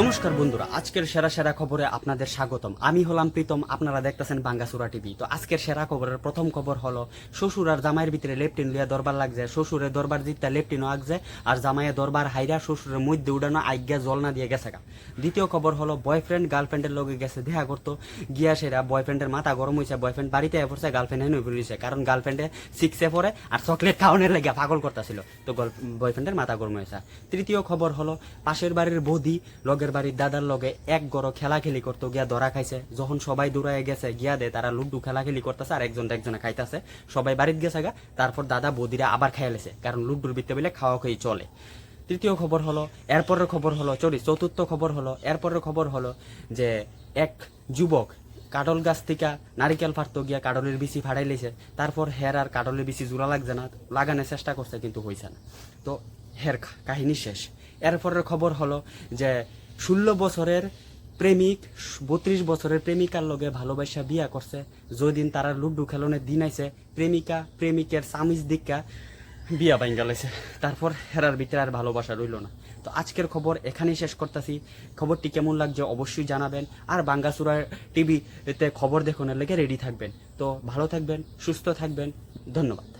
নমস্কার বন্ধুরা, আজকের সেরা সেরা খবরে আপনাদের স্বাগতম। আমি হলাম প্রীতম, আপনারা দেখতেছেন বাঙ্গাসুরা টিভি। তো আজকের সেরা খবরের প্রথম খবর হলো, শ্বশুর আর জামাইয়ের ভিতরে লেপটিন লিয়া দরবার লাগছে। শ্বশুরের দরবার জিততে লেপটিনও আগছে আর জামাইয়ের দরবার হাইরা শ্বশুরের মধ্যে উড়ানো আজ্ঞা জল না দিয়ে গেছে। দ্বিতীয় খবর হলো বয়ফ্রেন্ড গার্লফ্রেন্ডের লগে গেছে দেখা করতো। গিয়া সেরা বয়ফ্রেন্ডের মাথা গরম হয়েছে বয়ফ্রেন্ড বাড়িতে এ পড়ছে গার্লফ্রেন্ড হেন পড়েছে কারণ গার্লফ্রেন্ডে সিক্সে পরে আর চকলেট খাওয়ানোর লেগে পাগল করতেছিল। তো বয়ফ্রেন্ডের মাথা গরম হয়েছে তৃতীয় খবর হলো, পাশের বাড়ির বৌদি লগের বাড়ির দাদার লগে এক গড় খেলাখেলি করতো গিয়া ধরা খাইছে। যখন সবাই দৌড়ায় গেছে, গিয়া দে তারা লুডু খেলাখেলি করতেছে আর একজন একজনে খাইতেছে। সবাই বাড়িতে গেছে গা, তারপর দাদা বদিরা আবার খাইলেছে কারণ লুডুর ভিত্তে বলে খাওয়া খাই চলে। তৃতীয় খবর হলো, এরপরের খবর হলো চরি চতুর্থ খবর হলো, এরপরের খবর হলো যে এক যুবক কাডল গাছ থেকে নারিকেল ফাটতো গিয়া কাডলের বিচি ফাড়াই লেছে। তারপর হের আর কাডলের বিচি জোড়া লাগছে না, লাগানোর চেষ্টা করছে কিন্তু হয়েছে না। তো হের কাহিনী শেষ। এরপরের খবর হলো যে ষোলো বছরের প্রেমিক, বত্রিশ বছরের প্রেমিকার লগে ভালোবাসা বিয়া করছে। যদিন তারা লুডু খেলনের দিন আইছে, প্রেমিকা, প্রেমিকের স্বামীজ দিকা বিয়া বাইন গেলেছে তারপর হেরার ভিতরে আর ভালোবাসা রইল না। তো আজকের খবর এখানেই শেষ করতেছি। খবরটি কেমন লাগছে অবশ্যই জানাবেন। আর বাঙ্গাসুরা টিভিতে খবর দেখুনের লেগে রেডি থাকবেন। তো ভালো থাকবেন, সুস্থ থাকবেন। ধন্যবাদ।